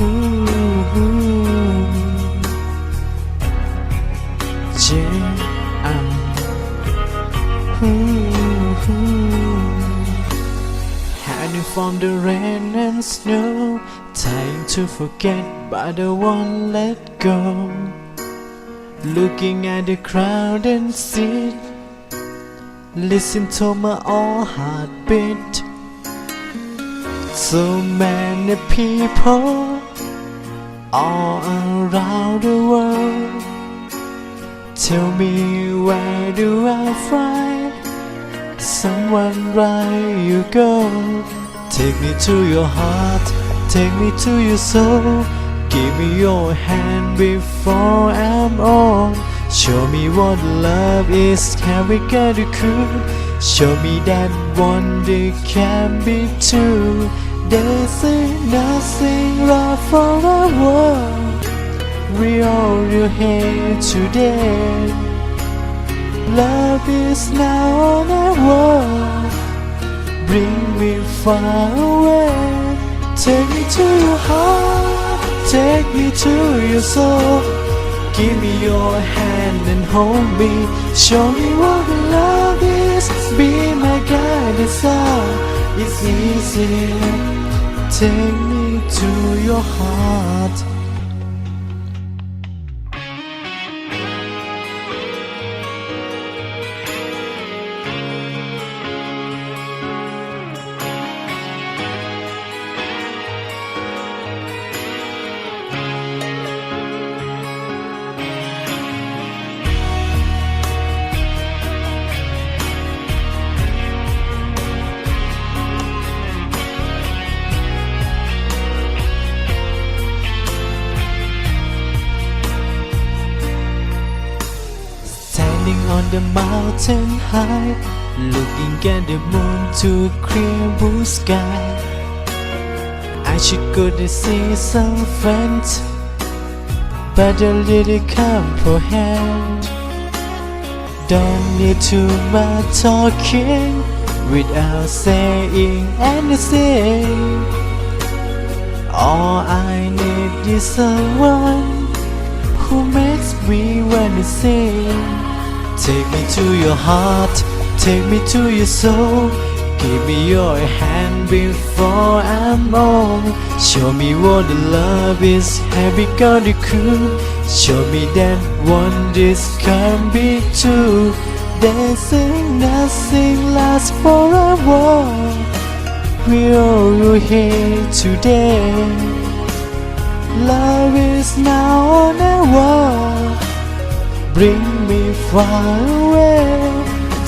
Hiding from the rain and snow Trying to forget but I won't let go. Looking at the crowd and see Listen to my heart heartbeat. So many people all around the world. Tell me where do I find someone right you go? Take me to your heart, take me to your soul. Give me your hand before I'm old. Show me what love is, can we get it cool? Show me that one day can be two. There's nothing wrong for the world. We all you here today. Love is now on the world. Bring me far away. Take me to your heart. Take me to your soul. Give me your hand and hold me. Show me what love is. Be my guiding star. It's easy. Take me to your heart. On the mountain high, looking at the moon to clear blue sky. I should go to see some friends, but I really comprehend. Don't need too much talking without saying anything. All I need is someone who makes me wanna sing. Take me to your heart, take me to your soul. Give me your hand before I'm old. Show me what the love is, have you got it cool? Show me that one this can be two. There's nothing lasts forever. We all here today. Love is now on the world. Bring far away.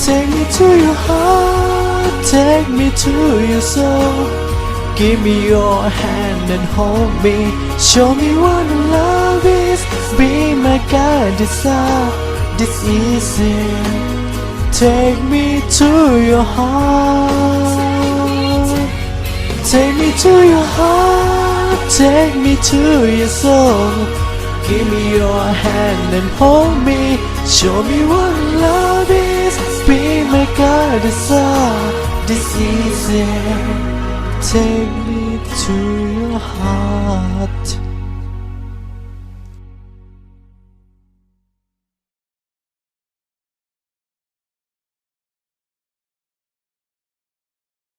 Take me to your heart. Take me to your soul. Give me your hand and hold me. Show me what love is. Be my guiding star. This easy. Take me to your heart. Take me to your heart, take me to your soul. Give me your hand and hold me. Show me what love is. Be my guiding star. This easy. Take me to your heart.